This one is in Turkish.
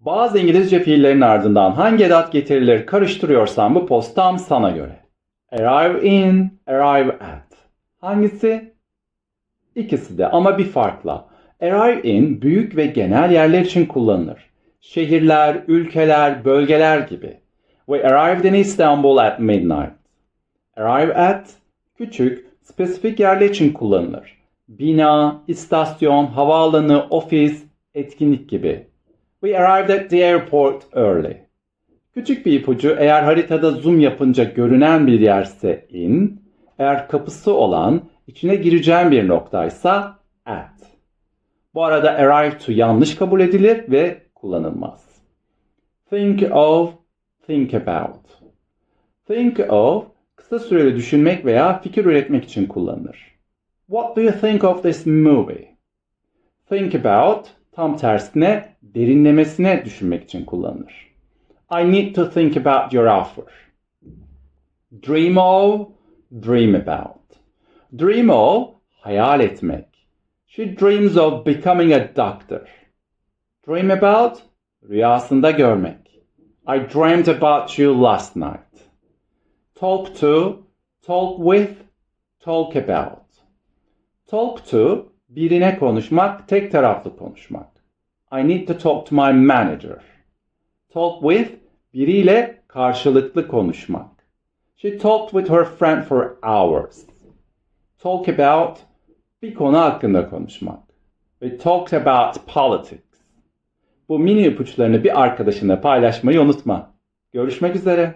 Bazı İngilizce fiillerin ardından hangi edat getirilir karıştırıyorsan bu post tam sana göre. Arrive in, arrive at. Hangisi? İkisi de ama bir farkla. Arrive in büyük ve genel yerler için kullanılır. Şehirler, ülkeler, bölgeler gibi. We arrived in Istanbul at midnight. Arrive at küçük, spesifik yerler için kullanılır. Bina, istasyon, havaalanı, ofis, etkinlik gibi. We arrived at the airport early. Küçük bir ipucu eğer haritada zoom yapınca görünen bir yerse in, eğer kapısı olan içine gireceğim bir noktaysa at. Bu arada arrive to yanlış kabul edilir ve kullanılmaz. Think of, think about. Think of kısa süreli düşünmek veya fikir üretmek için kullanılır. What do you think of this movie? Think about tam tersine derinlemesine düşünmek için kullanılır. I need to think about your offer. Dream of, dream about. Dream of, hayal etmek. She dreams of becoming a doctor. Dream about, rüyasında görmek. I dreamed about you last night. Talk to, talk with, talk about. Talk to, birine konuşmak, tek taraflı konuşmak. I need to talk to my manager. Talk with, biriyle karşılıklı konuşmak. She talked with her friend for hours. Talk about, bir konu hakkında konuşmak. We talked about politics. Bu mini ipuçlarını bir arkadaşına paylaşmayı unutma. Görüşmek üzere.